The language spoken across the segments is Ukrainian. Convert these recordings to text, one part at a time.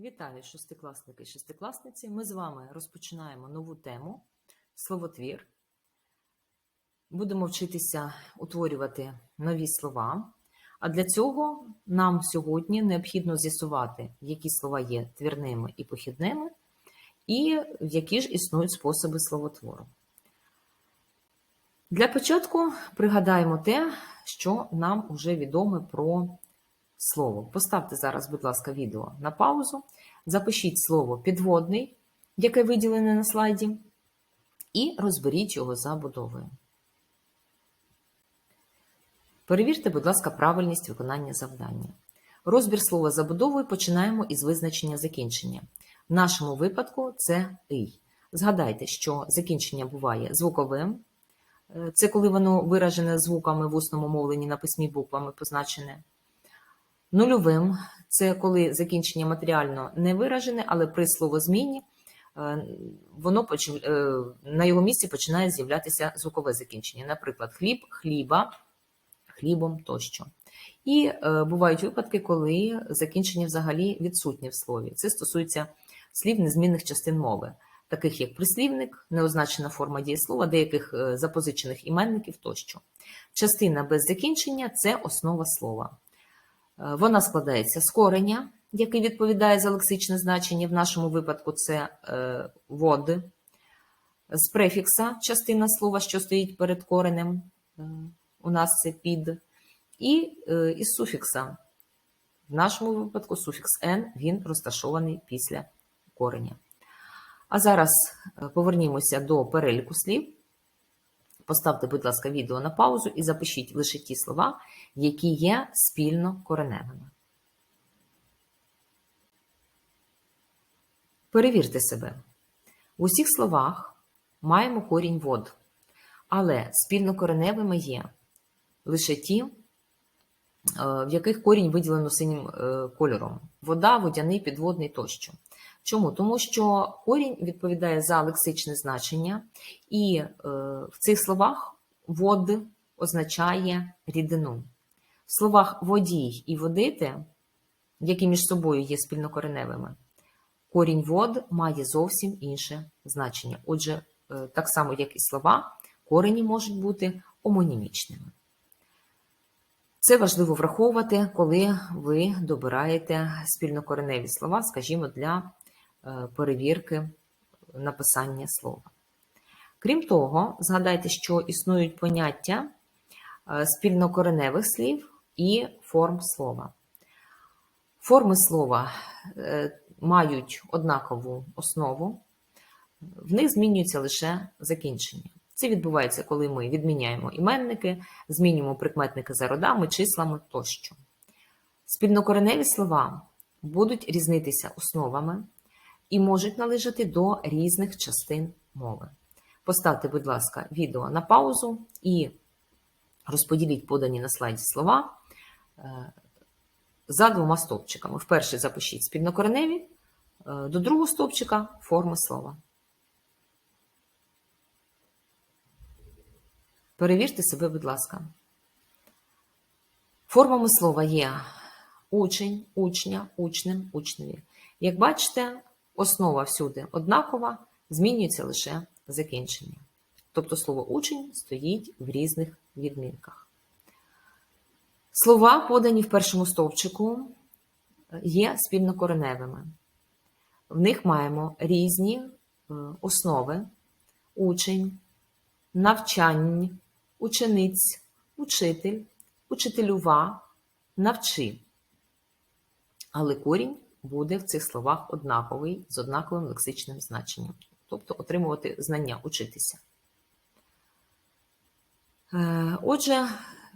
Вітаю, шестикласники і шестикласниці. Ми з вами розпочинаємо нову тему словотвір. Будемо вчитися утворювати нові слова. А для цього нам сьогодні необхідно з'ясувати, які слова є твірними і похідними, і які ж існують способи словотвору. Для початку пригадаємо те, що нам вже відомо про слово. Поставте зараз, будь ласка, відео на паузу, запишіть слово підводний, яке виділене на слайді, і розберіть його забудовою. Перевірте, будь ласка, правильність виконання завдання. Розбір слова забудовою починаємо із визначення закінчення. В нашому випадку це «ий». Згадайте, що закінчення буває звуковим. Це коли воно виражене звуками в усному мовленні на письмі буквами позначене. Нульовим це коли закінчення матеріально не виражене, але при словозміні е, воно е, на його місці починає з'являтися звукове закінчення. Наприклад, хліб, хліба, хлібом тощо. І е, бувають випадки, коли закінчення взагалі відсутнє в слові. Це стосується слів незмінних частин мови, таких як прислівник, неозначена форма дієслова, деяких запозичених іменників тощо. Частина без закінчення це основа слова. Вона складається з кореня, який відповідає за лексичне значення, в нашому випадку це е, вод, з префікса частина слова, що стоїть перед коренем, е, у нас це під, і е, із суфікса. В нашому випадку суфікс «н» він розташований після кореня. А зараз повернімося до переліку слів. Поставте, будь ласка, відео на паузу і запишіть лише ті слова, які є спільно кореневими. Перевірте себе. В усіх словах маємо корінь вод, але спільно кореневими є лише ті, е, в яких корінь виділено синім е, кольором: вода, водяний, підводний тощо. Чому? Тому що корінь відповідає за лексичне значення, і е, в цих словах вод означає рідину. В словах водій і водити, які між собою є спільнокореневими, корінь вод має зовсім інше значення. Отже, е, так само, як і слова, корені можуть бути омонімічними. Це важливо враховувати, коли ви добираєте спільнокореневі слова, скажімо, для перевірки написання слова. Крім того, згадайте, що існують поняття е, спільнокореневих слів і форм слова. Форми слова е, мають однакову основу, в них змінюється лише закінчення. Це відбувається, коли ми відміняємо іменники, змінюємо прикметники за родами, числами тощо. Спільнокореневі слова будуть різнитися основами, і можуть належати до різних частин мови. Поставте, будь ласка, відео на паузу і розподіліть подані на слайді слова е, за двома стовпчиками. Вперше запишіть спільнокореневі, е, до другого стовпчика форми слова. Перевірте себе, будь ласка. Формами слова є учень, учня, учнем, учневі. Як бачите, Основа всюди однакова, змінюється лише закінчення. Тобто слово учень стоїть в різних відмінках. Слова, подані в першому стовпчику, є спільнокореневими. В них маємо різні е, основи: учень, навчань, учениць, учитель, учителюва, навчи. Але корінь буде в цих словах однаковий з однаковим лексичним значенням, тобто отримувати знання, учитися. Е, отже,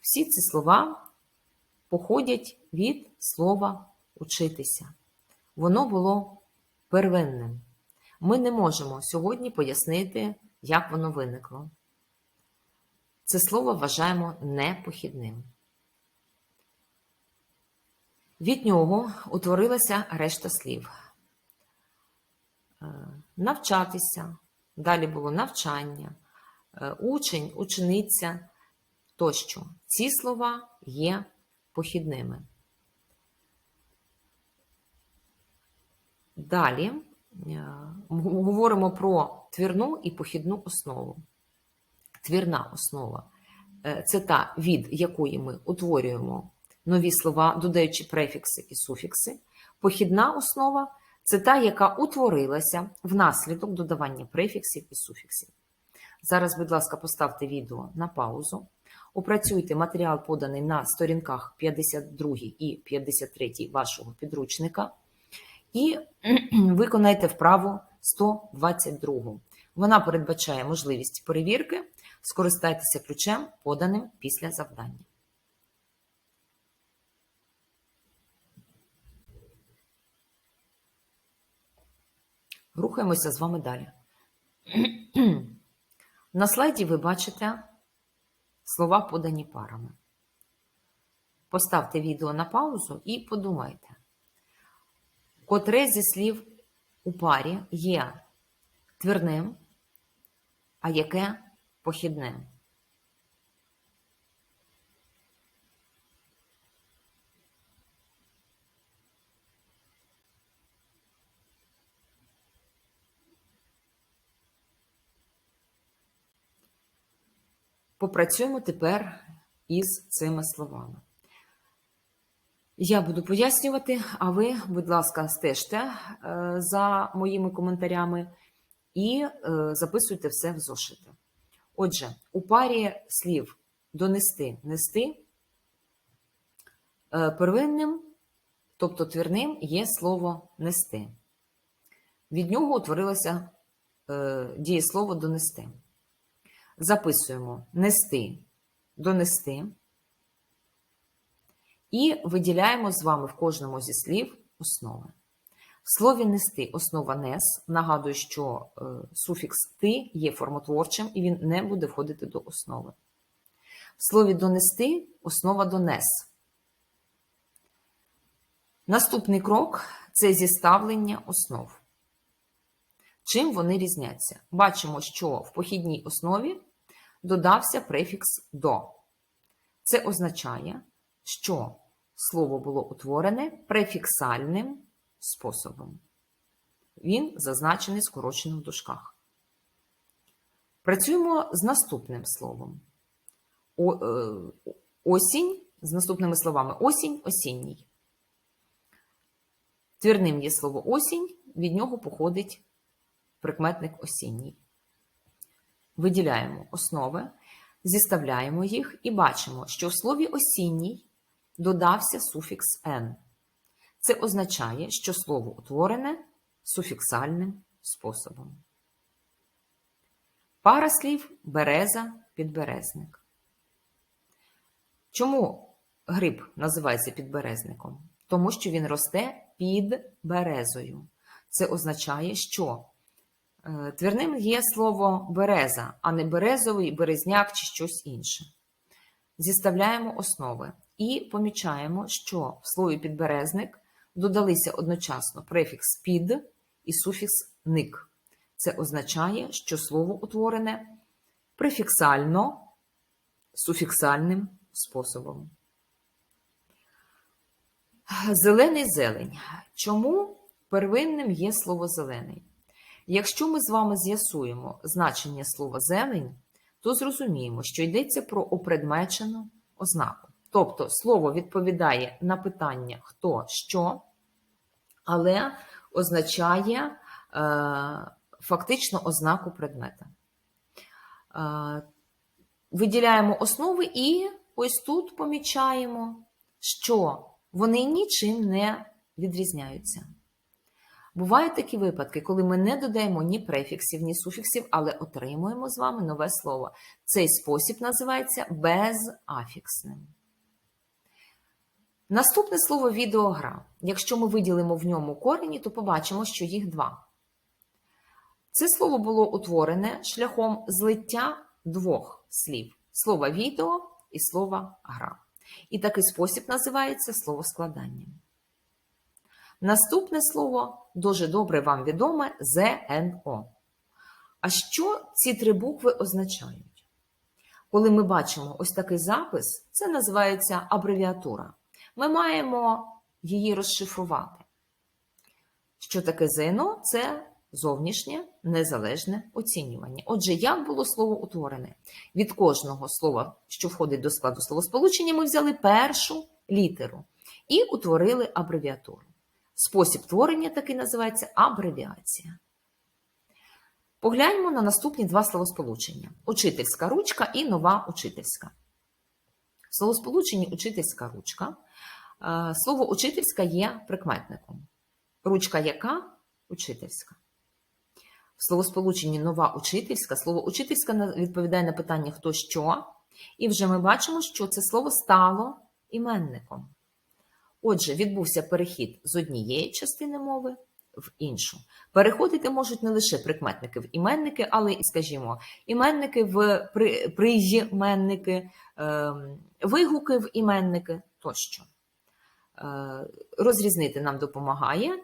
всі ці слова походять від слова учитися. Воно було первинним. Ми не можемо сьогодні пояснити, як воно виникло. Це слово вважаємо непохідним. Від нього утворилася решта слів. Е, навчатися, далі було навчання, е, учень, учениця тощо. Ці слова є похідними. Далі е, говоримо про твірну і похідну основу. Твірна основа це та, від якої ми утворюємо нові слова, додаючи префікси і суфікси. Похідна основа це та, яка утворилася внаслідок додавання префіксів і суфіксів. Зараз, будь ласка, поставте відео на паузу. Опрацюйте матеріал, поданий на сторінках 52 і 53 вашого підручника, і виконайте вправу 122. Вона передбачає можливість перевірки. Скористайтеся ключем, поданим після завдання. Рухаємося з вами далі. На слайді ви бачите слова, подані парами. Поставте відео на паузу і подумайте, котре зі слів у парі є твірним, а яке похідним. Попрацюємо тепер із цими словами. Я буду пояснювати, а ви, будь ласка, стежте е, за моїми коментарями і е, записуйте все в зошити. Отже, у парі слів донести, нести е, первинним, тобто твірним, є слово нести. Від нього утворилося дієслово донести. Записуємо нести, донести. І виділяємо з вами в кожному зі слів основи. В слові нести основа нес. Нагадую, що е, суфікс ти є формотворчим і він не буде входити до основи. В слові донести основа донес. Наступний крок це зіставлення основ. Чим вони різняться? Бачимо, що в похідній основі додався префікс до. Це означає, що слово було утворене префіксальним способом. Він зазначений скорочено в дужках. Працюємо з наступним словом. О, е, осінь з наступними словами осінь, осінній. Твірним є слово осінь, від нього походить прикметник осінній. Виділяємо основи, зіставляємо їх і бачимо, що в слові осінній додався суфікс «н». Це означає, що слово утворене суфіксальним способом. Пара слів береза, підберезник. Чому гриб називається підберезником? Тому що він росте під березою. Це означає, що твірним є слово береза, а не березовий, березняк чи щось інше. Зіставляємо основи і помічаємо, що в слові підберезник додалися одночасно префікс під і суфікс ник. Це означає, що слово утворене префіксально суфіксальним способом. Зелений зелень. Чому первинним є слово зелений? Якщо ми з вами з'ясуємо значення слова зелень, то зрозуміємо, що йдеться про опредмечену ознаку. Тобто слово відповідає на питання хто що, але означає е, фактично ознаку предмета. Е, виділяємо основи і ось тут помічаємо, що вони нічим не відрізняються. Бувають такі випадки, коли ми не додаємо ні префіксів, ні суфіксів, але отримуємо з вами нове слово. Цей спосіб називається безафіксним. Наступне слово відеогра. Якщо ми виділимо в ньому корені, то побачимо, що їх два. Це слово було утворене шляхом злиття двох слів: слова відео і слова гра. І такий спосіб називається словоскладанням. Наступне слово дуже добре вам відоме ЗНО. А що ці три букви означають? Коли ми бачимо ось такий запис, це називається абревіатура. Ми маємо її розшифрувати. Що таке ЗНО? Це зовнішнє незалежне оцінювання. Отже, як було слово утворене? Від кожного слова, що входить до складу словосполучення, ми взяли першу літеру і утворили абревіатуру. Спосіб творення такий називається абревіація. Погляньмо на наступні два словосполучення: учительська ручка і нова учительська. В словосполученні учительська ручка е, слово учительська є прикметником. Ручка яка? Учительська. В словосполученні нова учительська слово учительська відповідає на питання хто що, і вже ми бачимо, що це слово стало іменником. Отже, відбувся перехід з однієї частини мови в іншу. Переходити можуть не лише прикметники в іменники, але і, скажімо, іменники в при- прийменники, ем, вигуки в іменники тощо. Е, Розрізнити нам допомагає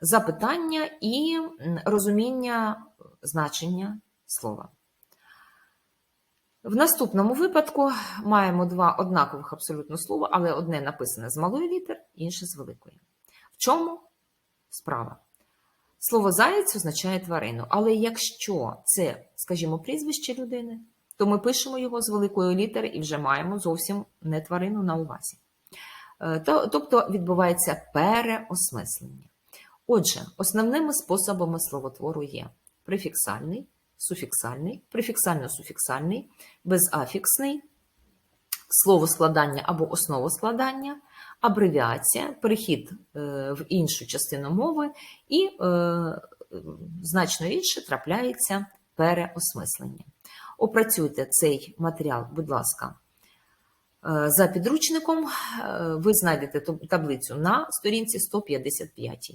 запитання і розуміння значення слова. В наступному випадку маємо два однакових абсолютно слова, але одне написане з малої літери, інше з великої. В чому справа? Слово заєць означає тварину, але якщо це, скажімо, прізвище людини, то ми пишемо його з великої літери і вже маємо зовсім не тварину на увазі. Е, Тобто відбувається переосмислення. Отже, основними способами словотвору є префіксальний, суфіксальний, префіксально-суфіксальний, безафіксний, словоскладання або основоскладання, абревіація, перехід е, в іншу частину мови і е, значно рідше трапляється переосмислення. Опрацюйте цей матеріал, будь ласка, е, за підручником. Ви знайдете таблицю на сторінці 155.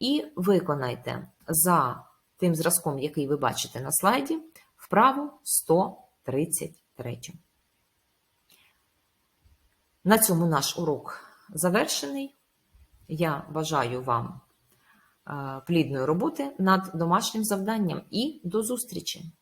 І виконайте за тим зразком, який ви бачите на слайді, вправу 133. На цьому наш урок завершений. Я бажаю вам е, плідної роботи над домашнім завданням і до зустрічі!